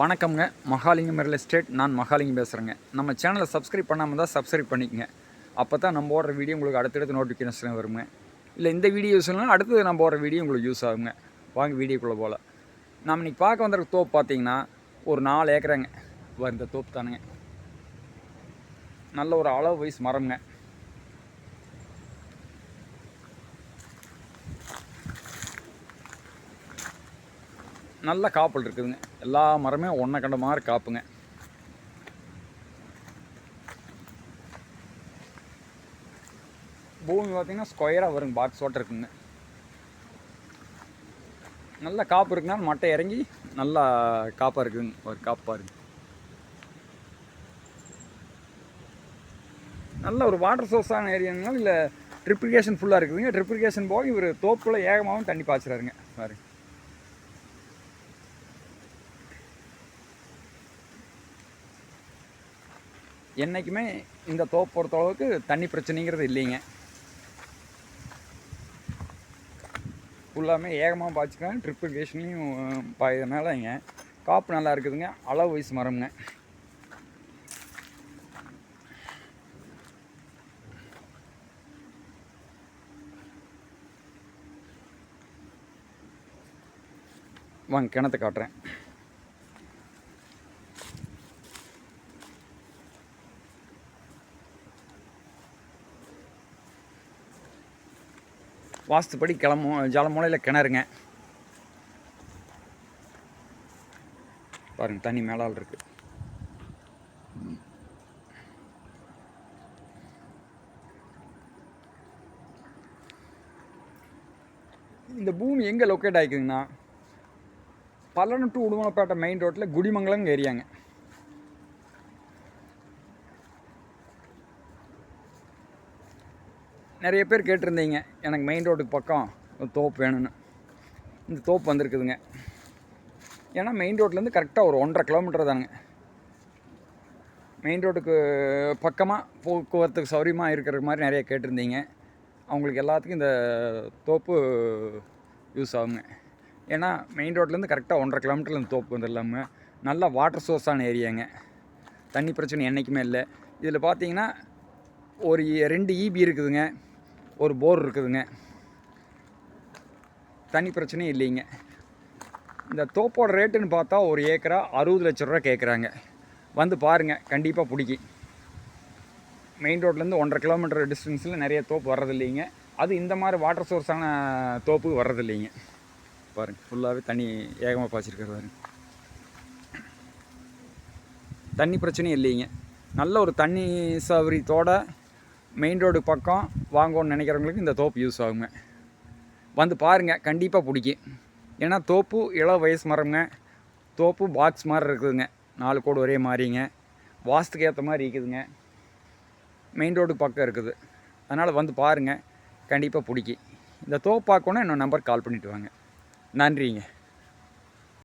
வணக்கம்ங்க. Mahalingam real estate. நான் மகாலிங்கம் பேசுகிறேங்க நம்ம சேனலை சப்ஸ்கிரைப் பண்ணாமல் தான் சப்ஸ்கிரைப் பண்ணிக்கங்க. அப்போ தான் நம்ம போடுற வீடியோ உங்களுக்கு அடுத்தடுத்து நோட்டிஃபிகேஷன் வருங்க. இல்லை இந்த வீடியோ யூஸ் இல்லைனா அடுத்தது நம்ம ஓடுற வீடியோ உங்களுக்கு யூஸ் ஆகுங்க. வாங்க வீடியோக்குள்ளே போல் நம்ம இன்றைக்கி பார்க்க வந்துருக்க தோப்பு பார்த்தீங்கன்னா ஒரு நாலு ஏக்கராங்க. இந்த தோப்பு தானுங்க. நல்ல ஒரு அளவு வயசு மரம்ங்க. நல்ல காப்பல் இருக்குதுங்க. எல்லா மரமே ஒன்றை கண்ட மாதிரி காப்புங்க. பூமி பார்த்தீங்கன்னா ஸ்கொயராக வருங்க பாக்ஸ் ஓட்ட இருக்குங்க. நல்ல காப்பு இருக்குனால மட்டை இறங்கி நல்லா காப்பாக இருக்குதுங்க ஒரு காப்பாக இருக்குது நல்ல ஒரு வாட்டர் சோர்ஸான ஏரியானால இல்லை ட்ரிப்ளிகேஷன் ஃபுல்லாக இருக்குதுங்க. ட்ரிப்ளிகேஷன் போக இவர் தோப்புல ஏகமாகவும் தண்ணி பாய்ச்சுறாருங்க பாருங்க. என்றைக்குமே இந்த தோப்பு பொறுத்தளவுக்கு தண்ணி பிரச்சனைங்கிறது இல்லைங்க. ஃபுல்லாமே ஏகமாக பாய்ச்சிக்கலாம் ட்ரிப் இரிகேஷன்லையும் பாயதுனால இங்கே காப்பு நல்லா இருக்குதுங்க அளவு வயசு மரம்ங்க. வாங்க கிணத்தை காட்டுறேன். வாஸ்துப்படி கிளம்பு ஜலமூலையில் கிணறுங்க. பாருங்க தண்ணி மேலால் இருக்கு. இந்த பூமி எங்கே லொக்கேட் ஆகிக்குதுங்கன்னா பல்லடம் டு உடுமலைப்பேட்டை மெயின் ரோட்டில் குடிமங்கலம் ஏரியாங்க. நிறைய பேர் கேட்டிருந்தீங்க எனக்கு மெயின் ரோட்டுக்கு பக்கம் ஒரு தோப்பு வேணும்னு. இந்த தோப்பு வந்திருக்குதுங்க. ஏன்னா மெயின் ரோட்லேருந்து கரெக்டாக ஒரு ஒன்றரை கிலோமீட்டர் தானுங்க. மெயின் ரோட்டுக்கு பக்கமாக போக்குவரத்துக்கு சௌரியமாக இருக்கிற மாதிரி நிறைய கேட்டிருந்தீங்க. அவங்களுக்கு எல்லாத்துக்கும் இந்த தோப்பு யூஸ் ஆகுங்க. ஏன்னா மெயின் ரோட்லேருந்து கரெக்டாக ஒன்றரை கிலோமீட்டரில் இந்த தோப்பு வந்துடலாமுங்க. நல்ல வாட்டர் சோர்ஸான ஏரியாங்க. தண்ணி பிரச்சனை என்றைக்குமே இல்லை. இதில் பார்த்தீங்கன்னா ஒரு ரெண்டு ஈபி இருக்குதுங்க. ஒரு போர் இருக்குதுங்க. தண்ணி பிரச்சனையும் இல்லைங்க. இந்த தோப்போட ரேட்டுன்னு பார்த்தா ஒரு ஏக்கரா அறுபது லட்ச ரூபா கேட்குறாங்க. வந்து பாருங்கள் கண்டிப்பாக பிடிக்கும். மெயின் ரோட்லேருந்து ஒன்றரை கிலோமீட்டர் டிஸ்டன்ஸில் நிறைய தோப்பு வர்றதில்லைங்க. அது இந்த மாதிரி வாட்டர் சோர்ஸான தோப்பு வர்றதில்லைங்க. பாருங்கள் ஃபுல்லாகவே தண்ணி ஏகமாக பாய்ச்சிருக்கிறது பாருங்க. தண்ணி பிரச்சனையும் இல்லைங்க. நல்ல ஒரு தண்ணி சௌகரியத்தோடு மெயின் ரோடு பக்கம் வாங்கணும்னு நினைக்கிறவங்களுக்கு இந்த தோப்பு யூஸ் ஆகுங்க. வந்து பாருங்கள் கண்டிப்பாக பிடிக்கும். ஏன்னா தோப்பு இள வயசு மரம்ங்க. தோப்பு பாக்ஸ் மாதிரி இருக்குதுங்க. நாலு கோடு ஒரே மாதிரிங்க வாஸ்துக்கு ஏற்ற மாதிரி இருக்குதுங்க. மெயின் ரோடு பக்கம் இருக்குது. அதனால் வந்து பாருங்கள் கண்டிப்பாக பிடிக்கும். இந்த தோப்பு பார்க்கணும் இன்னும் நம்பர் கால் பண்ணிவிட்டு வாங்க. நன்றிங்க.